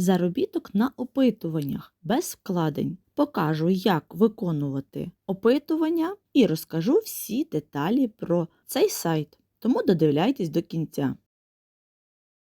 Заробіток на опитуваннях без вкладень. Покажу, як виконувати опитування і розкажу всі деталі про цей сайт. Тому додивляйтесь до кінця.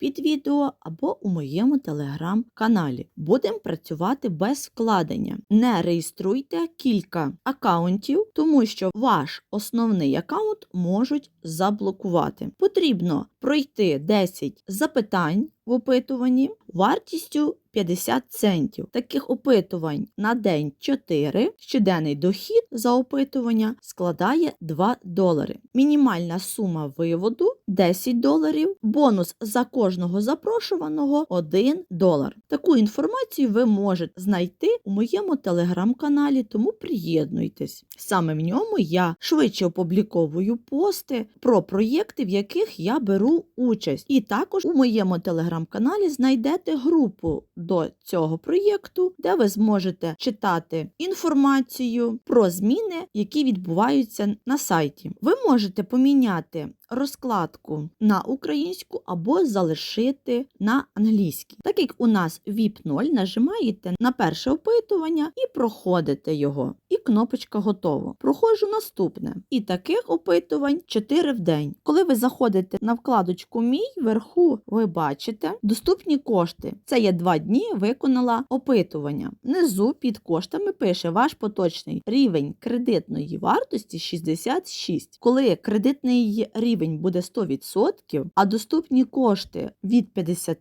під відео або у моєму телеграм-каналі. Будемо працювати без вкладення. Не реєструйте кілька акаунтів, тому що ваш основний акаунт можуть заблокувати. Потрібно пройти 10 запитань в опитуванні вартістю 50 центів. Таких опитувань на день 4. Щоденний дохід за опитування складає 2 долари. Мінімальна сума виводу 10 доларів. Бонус за кожного запрошуваного 1 долар. Таку інформацію ви можете знайти у моєму телеграм-каналі, тому приєднуйтесь. Саме в ньому я швидше опубліковую пости про проєкти, в яких я беру участь. І також у моєму телеграм-каналі знайдете групу до цього проєкту, де ви зможете читати інформацію про зміни, які відбуваються на сайті. Ви можете поміняти розкладку на українську або залишити на англійській. Так як у нас VIP 0, нажимаєте на перше опитування і проходите його. І кнопочка готово. Проходжу наступне. І таких опитувань 4 в день. Коли ви заходите на вкладочку Мій вверху, ви бачите доступні кошти. Це є 2 дні виконала опитування. Внизу під коштами пише ваш поточний рівень кредитної вартості 66. Коли кредитний рівень буде 100%, а доступні кошти від 50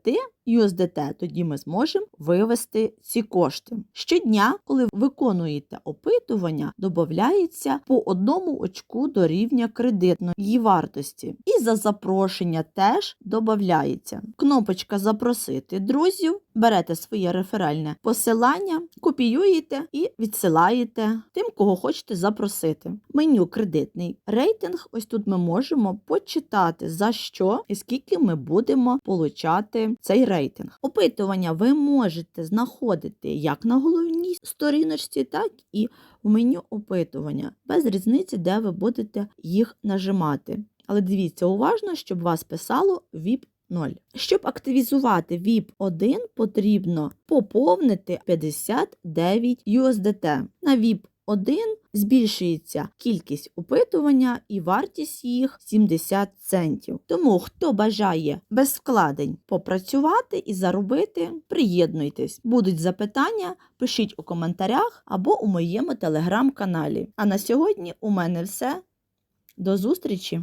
USDT, тоді ми зможемо вивести ці кошти. Щодня, коли виконуєте опитування, додається по одному очку до рівня кредитної вартості. І за запрошення теж додається. Кнопочка Запросити друзів, берете своє реферальне посилання, копіюєте і відсилаєте тим, кого хочете запросити. Меню кредитний рейтинг. Ось тут ми можемо почитати за що і скільки ми будемо получати цей рейтинг. Опитування ви можете знаходити як на головній сторіночці, так і в меню опитування, без різниці, де ви будете їх нажимати. Але дивіться уважно, щоб вас писало VIP 0. Щоб активізувати VIP 1, потрібно поповнити 59 USDT. На VIP 1 збільшується кількість опитування і вартість їх 70 центів. Тому, хто бажає без вкладень попрацювати і заробити, приєднуйтесь. Будуть запитання, пишіть у коментарях або у моєму телеграм-каналі. А на сьогодні у мене все. До зустрічі!